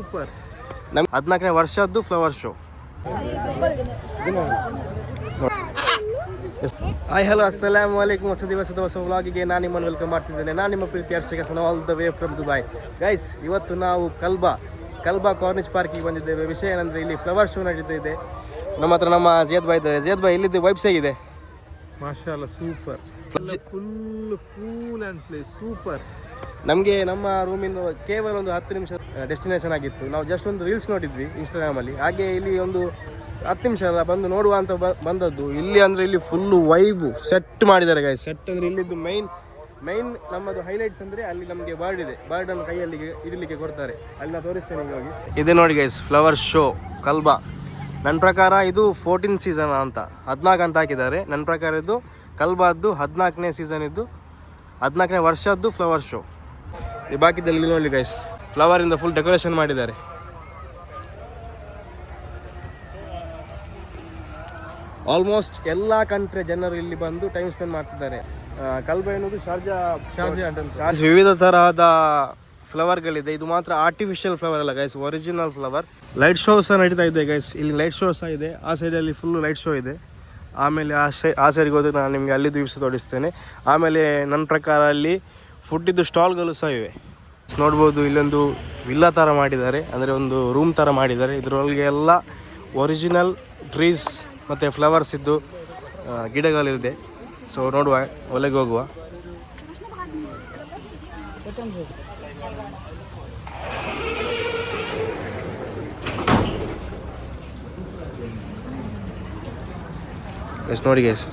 Super ನಮ್ ಹದಿನಾಲ್ಕನೇ ವರ್ಷದ್ದು ಫ್ಲವರ್ ಶೋ ಹಾಯ್ ಹಲೋ ಅಸ್ಸಲಾಮ್ ವಲೈಕುಮ್ ಹೊಸ ದಿವಸದ ಹೊಸ ವ್ಲಾಗಿಗೆ ನಾನು ನಿಮ್ಮನ್ನು ವೆಲ್ಕಮ್ ಮಾಡ್ತಿದ್ದೇನೆ. ನಾನು ನಿಮ್ಮ ಪ್ರೀತಿ ಹರ್ಷಕ ಸನ್ all the way from Dubai guys ಇವತ್ತು ನಾವು ಕಲ್ಬಾ ಕಲ್ಬಾ ಕಾರ್ನಿಚ್ ಪಾರ್ಕಿಗೆ ಬಂದಿದ್ದೇವೆ. ವಿಷಯ ಏನಂದರೆ ಇಲ್ಲಿ ಫ್ಲವರ್ ಶೋ ನಡೀತಾ ಇದೆ. ನಮ್ಮ ಹತ್ರ ನಮ್ಮ ಜಿಯದ್ ಬಾಯ್ ಇದ್ದಾರೆ. ಜಿಯದ್ ಬಾಯ್ ಇಲ್ಲಿದ್ದು ವೈಬ್ಸ್ ಹೇಗಿದೆ? ಮಾಷಾಲ್ಲ super full cool and place super ನಮಗೆ ನಮ್ಮ ರೂಮಿಂದ ಕೇವಲ ಒಂದು ಹತ್ತು ನಿಮಿಷ ಡೆಸ್ಟಿನೇಷನ್ ಆಗಿತ್ತು. ನಾವು ಜಸ್ಟ್ ಒಂದು ರೀಲ್ಸ್ ನೋಡಿದ್ವಿ ಇನ್ಸ್ಟಾಗ್ರಾಮಲ್ಲಿ ಹಾಗೆ ಇಲ್ಲಿ ಒಂದು ಹತ್ತು ನಿಮಿಷ ಅಲ್ಲ, ಬಂದು ನೋಡುವ ಅಂತ ಬಂದದ್ದು. ಇಲ್ಲಿ ಅಂದರೆ ಇಲ್ಲಿ ಫುಲ್ಲು ವೈಬು ಸೆಟ್ ಮಾಡಿದ್ದಾರೆ ಗಾಯ ಸೆಟ್ ಅಂದರೆ ಇಲ್ಲಿದ್ದು ಮೈನ್ ಮೈನ್ ನಮ್ಮದು ಹೈಲೈಟ್ಸ್ ಅಂದರೆ ಅಲ್ಲಿ ನಮಗೆ ಬರ್ಡ್ ಇದೆ. ಬರ್ಡನ್ನು ಕೈಯಲ್ಲಿ ಇಡಲಿಕ್ಕೆ ಕೊಡ್ತಾರೆ. ಅಲ್ಲಿ ನಾವು ತೋರಿಸ್ತೇನೆ ಹೋಗಿ ಇದೆ ನೋಡಿ ಗೈಸ್ ಫ್ಲವರ್ ಶೋ ಕಲ್ಬಾ. ನನ್ನ ಪ್ರಕಾರ ಇದು ಫೋರ್ಟೀನ್ ಸೀಸನ್ ಅಂತ. ಹದಿನಾಲ್ಕು ಅಂತ ಹಾಕಿದ್ದಾರೆ. ನನ್ನ ಪ್ರಕಾರ ಇದು ಕಲ್ಬಾದ್ದು ಹದಿನಾಲ್ಕನೇ ಸೀಸನ್ ಇದ್ದು, ಹದಿನಾಲ್ಕನೇ ವರ್ಷದ್ದು ಫ್ಲವರ್ ಶೋ ಈ ಬಾಕಿದಲ್ಲಿ ನೋಡಿ ಗೈಸ್ ಫ್ಲವರಿಂದ ಫುಲ್ ಡೆಕೋರೇಷನ್ ಮಾಡಿದ್ದಾರೆ. ಆಲ್ಮೋಸ್ಟ್ ಎಲ್ಲ ಕಂಟ್ರಿ ಜನರು ಇಲ್ಲಿ ಬಂದು ಟೈಮ್ ಸ್ಪೆಂಡ್ ಮಾಡ್ತಿದ್ದಾರೆ. ಕಲ್ಬೆ ಅನ್ನೋದು ಶಾರ್ಜಾ ಶಾರ್ಜಾ ವಿವಿಧ ತರಹದ ಫ್ಲವರ್ಗಳಿದೆ ಇದು ಮಾತ್ರ ಆರ್ಟಿಫಿಷಿಯಲ್ ಫ್ಲವರ್ ಅಲ್ಲ guys original flower light show ಸಹ ನಡೀತಾ ಇದೆ ಗೈಸ್ ಇಲ್ಲಿ ಲೈಟ್ ಶೋ ಸಹ ಇದೆ. ಆ ಸೈಡಲ್ಲಿ ಫುಲ್ ಲೈಟ್ ಶೋ ಇದೆ. ಆಮೇಲೆ ಆ ಸೈ ಆ ಸೈಡ್ಗೆ ಹೋದ್ರೆ ನಾನು ನಿಮಗೆ ಅಲ್ಲಿ ದ್ವೀಪ ತೋರಿಸ್ತೇನೆ. ಆಮೇಲೆ ನನ್ನ ಪ್ರಕಾರ ಅಲ್ಲಿ ಫುಡ್ಡಿದ್ದು ಸ್ಟಾಲ್ಗಳು ಸಹ ಇವೆ. ನೋಡ್ಬೋದು ಇಲ್ಲೊಂದು ವಿಲ್ಲಾ ಥರ ಮಾಡಿದ್ದಾರೆ, ಅಂದರೆ ಒಂದು ರೂಮ್ ಥರ ಮಾಡಿದ್ದಾರೆ. ಇದರೊಳಗೆ ಎಲ್ಲ ಒರಿಜಿನಲ್ ಟ್ರೀಸ್ ಮತ್ತು ಫ್ಲವರ್ಸ್ ಇದ್ದು ಗಿಡಗಳಿದೆ. ಸೊ ನೋಡುವ ಒಲೆಗೆ ಹೋಗುವ. ಎಸ್ ನೋಡಿ ಗೈಸ್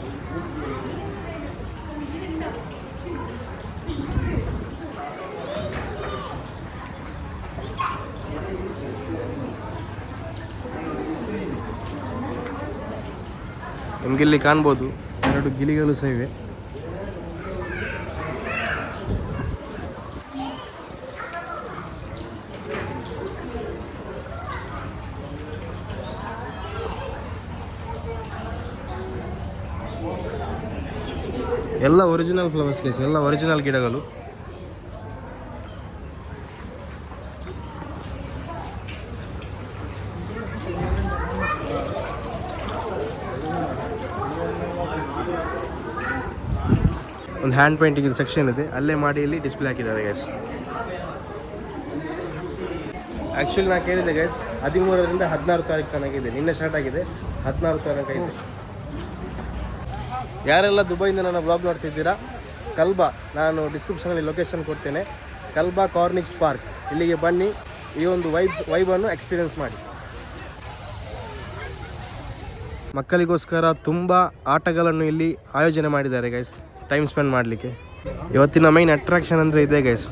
ನಿಮ್ಗೆ ಇಲ್ಲಿ ಕಾಣ್ಬೋದು. ಎರಡು ಗಿಳಿಗಳು ಸಹ ಇವೆ. ಎಲ್ಲ ಒರಿಜಿನಲ್ ಫ್ಲವರ್ಸ್ ಕೇಸು ಎಲ್ಲ ಒರಿಜಿನಲ್ ಗಿಡಗಳು. ಒಂದು ಹ್ಯಾಂಡ್ ಪೇಂಟಿಂಗ್ ಸೆಕ್ಷನ್ ಇದೆ. ಅಲ್ಲೇ ಮಾಡಿ ಇಲ್ಲಿ ಡಿಸ್ಪ್ಲೇ ಹಾಕಿದ್ದಾರೆ ಗೈಸ್ ಆ್ಯಕ್ಚುಲಿ ನಾನು ಕೇಳಿದೆ ಗೈಸ್ ಹದಿಮೂರರಿಂದ ಹದಿನಾರು ತಾರೀಕು ತನಕ ಇದೆ. ನಿನ್ನೆ ಸ್ಟಾರ್ಟ್ ಆಗಿದೆ. ಹದಿನಾರು ತನಕ ಇದೆ. ಯಾರೆಲ್ಲ ದುಬೈಯಿಂದ ನನ್ನ ಬ್ಲಾಗ್ ನೋಡ್ತಿದ್ದೀರಾ, ಕಲ್ಬಾ, ನಾನು ಡಿಸ್ಕ್ರಿಪ್ಷನಲ್ಲಿ ಲೊಕೇಶನ್ ಕೊಡ್ತೇನೆ. ಕಲ್ಬಾ ಕಾರ್ನಿಕ್ಸ್ ಪಾರ್ಕ್ ಇಲ್ಲಿಗೆ ಬನ್ನಿ, ಈ ಒಂದು ವೈಬ್ ವೈಬನ್ನು ಎಕ್ಸ್ಪೀರಿಯನ್ಸ್ ಮಾಡಿ. ಮಕ್ಕಳಿಗೋಸ್ಕರ ತುಂಬ ಆಟಗಳನ್ನು ಇಲ್ಲಿ ಆಯೋಜನೆ ಮಾಡಿದ್ದಾರೆ ಗೈಸ್ ಟೈಮ್ ಸ್ಪೆಂಡ್ ಮಾಡಲಿಕ್ಕೆ. ಇವತ್ತಿನ ಮೈನ್ ಅಟ್ರಾಕ್ಷನ್ ಅಂದರೆ ಇದೆ ಗೈಸ್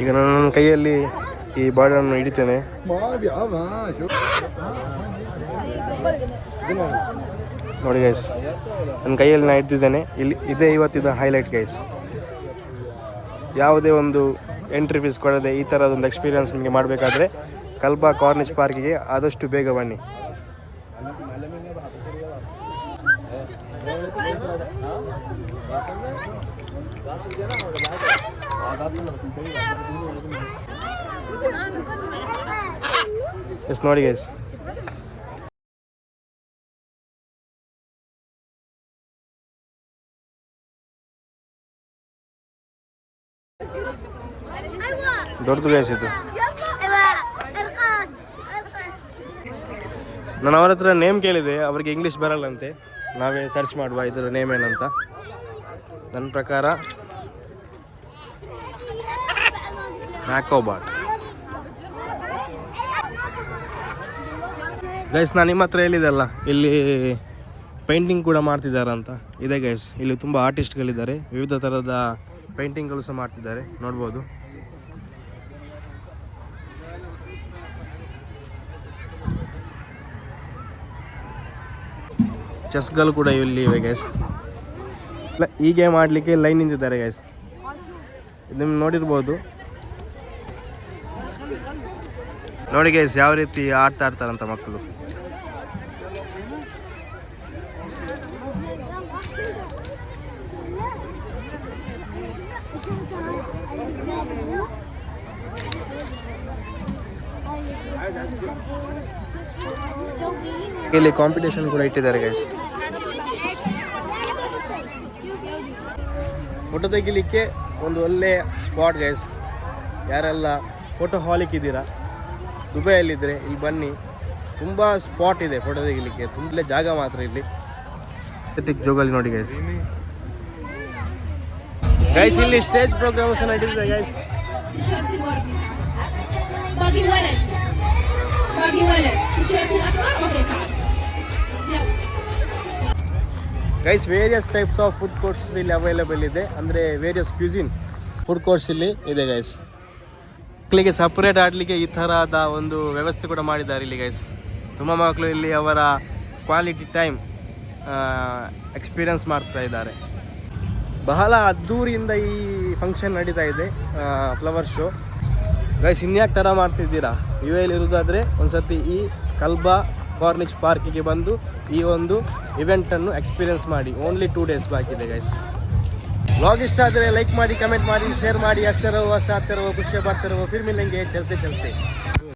ಈಗ ನಾನು ನನ್ನ ಕೈಯಲ್ಲಿ ಈ ಬಾಡನ್ನು ಹಿಡಿತೇನೆ. ನೋಡಿ ಗೈಸ್ ನನ್ನ ಕೈಯಲ್ಲಿ ನಾನು ಹಿಡ್ತಿದ್ದೇನೆ ಇಲ್ಲಿ ಇದೇ ಇವತ್ತಿನ ಹೈಲೈಟ್ ಗೈಸ್ ಯಾವುದೇ ಒಂದು ಎಂಟ್ರಿ ಫೀಸ್ ಕೊಡದೆ ಈ ಥರದೊಂದು ಎಕ್ಸ್ಪೀರಿಯನ್ಸ್ ನಿಮಗೆ ಮಾಡಬೇಕಾದ್ರೆ ಕಲ್ಬಾ ಕಾರ್ನಿಚ್ ಪಾರ್ಕಿಗೆ ಆದಷ್ಟು ಬೇಗ ಬನ್ನಿ. ಎಸ್ ನೋಡಿ ಗೈಸ್ ದೊಡ್ಡದು ಗೈಸ್ ಇದು. ನಾನು ಅವ್ರ ಹತ್ರ ನೇಮ್ ಕೇಳಿದೆ, ಅವ್ರಿಗೆ ಇಂಗ್ಲೀಷ್ ಬರಲ್ಲಂತೆ. ನಾವೇ ಸರ್ಚ್ ಮಾಡುವ, ಇದರ ನೇಮ್ ಏನಂತ. ನನ್ನ ಪ್ರಕಾರ ಮ್ಯಾಕೋಬಾಟ್ ಗೈಸ್ ನಾನು ನಿಮ್ಮ ಹತ್ರ ಹೇಳಿದೆಲ್ಲ ಇಲ್ಲಿ ಪೇಂಟಿಂಗ್ ಕೂಡ ಮಾಡ್ತಿದ್ದಾರೆ ಅಂತ ಇದೆ ಗೈಸ್ ಇಲ್ಲಿ ತುಂಬ ಆರ್ಟಿಸ್ಟ್ಗಳಿದ್ದಾರೆ ವಿವಿಧ ಥರದ ಪೇಂಟಿಂಗ್ಗಳು ಸಹ ಮಾಡ್ತಿದ್ದಾರೆ. ನೋಡ್ಬೋದು. ಚೆಸ್ಗಳು ಕೂಡ ಇಲ್ಲಿ ಇವೆ ಗೈಸ್ ಈ ಗೇಮ್ ಆಡಲಿಕ್ಕೆ ಲೈನ್ ನಿಂತಿದ್ದಾರೆ ಗೈಸ್ ನಿಮ್ಮ ನೋಡಿರ್ಬೋದು. ನೋಡಿ ಗೈಸ್ ಯಾವ ರೀತಿ ಆಡ್ತಾ ಇರ್ತಾರಂತ ಮಕ್ಕಳು. ಇಲ್ಲಿ ಕಾಂಪಿಟೇಷನ್ ಕೂಡ ಇಟ್ಟಿದ್ದಾರೆ ಗೈಸ್ ಫೋಟೋ ತೆಗಿಲಿಕ್ಕೆ ಒಂದು ಒಳ್ಳೆ ಸ್ಪಾಟ್ ಗೈಸ್ ಯಾರೆಲ್ಲ ಫೋಟೋ ಹಾಲಿಕ್ ಇದ್ದೀರಾ ದುಬೈಯಲ್ಲಿದ್ದರೆ ಇಲ್ಲಿ ಬನ್ನಿ. ತುಂಬ ಸ್ಪಾಟ್ ಇದೆ ಫೋಟೋ ತೆಗಿಲಿಕ್ಕೆ. ತುಂಬಲೇ ಜಾಗ ಮಾತ್ರ ಇಲ್ಲಿ. ಜೋಗಲ್ಲಿ ನೋಡಿ ಗೈಸ್ ಗೈಸ್ ಇಲ್ಲಿ ಸ್ಟೇಜ್ ಪ್ರೋಗ್ರಾಮ್ಸ್ ನಡೀತಿದೆ guys guys various types of food courses ಇಲ್ಲಿ ಅವೈಲೇಬಲ್ ಇದೆ. ಅಂದರೆ ವೇರಿಯಸ್ ಕ್ಯೂಸಿನ್ ಫುಡ್ ಕೋರ್ಸ್ ಇಲ್ಲಿ ಇದೆ ಗೈಸ್ ಮಕ್ಕಳಿಗೆ ಸಪ್ರೇಟ್ ಆಡಲಿಕ್ಕೆ ಈ ಥರದ ಒಂದು ವ್ಯವಸ್ಥೆ ಕೂಡ ಮಾಡಿದ್ದಾರೆ ಇಲ್ಲಿ ಗೈಸ್ ತುಂಬ ಮಕ್ಕಳು ಇಲ್ಲಿ ಅವರ ಕ್ವಾಲಿಟಿ ಟೈಮ್ ಎಕ್ಸ್ಪೀರಿಯನ್ಸ್ ಮಾಡ್ತಾ ಇದ್ದಾರೆ. ಬಹಳ ಅದ್ದೂರಿಯಿಂದ ಈ ಫಂಕ್ಷನ್ ನಡೀತಾ ಇದೆ ಫ್ಲವರ್ ಶೋ ಗೈಸ್ ಇನ್ಯಾಕೆ ಥರ ಮಾಡ್ತಿದ್ದೀರಾ? ಯು ಇರೋದಾದರೆ ಒಂದು ಸರ್ತಿ ಈ ಕಲ್ಬಾ ಕಾರ್ನಿಚ್ ಪಾರ್ಕಿಗೆ ಬಂದು ಈ ಒಂದು ಇವೆಂಟನ್ನು ಎಕ್ಸ್ಪೀರಿಯನ್ಸ್ ಮಾಡಿ. ಓನ್ಲಿ ಟೂ ಡೇಸ್ ಬಾಕಿದೆ ಗೈಸ್ ಬ್ಲಾಗ್ ಇಷ್ಟ ಆದರೆ ಲೈಕ್ ಮಾಡಿ ಕಮೆಂಟ್ ಮಾಡಿ ಶೇರ್ ಮಾಡಿ ಅಕ್ಷರವ ಸಾತಿರುವ ಖುಷಿ ಬರ್ತಿರುವ ಫಿರ್ ಚಲತೆ ಚಲತೆ, ಚಲ್ತೆ.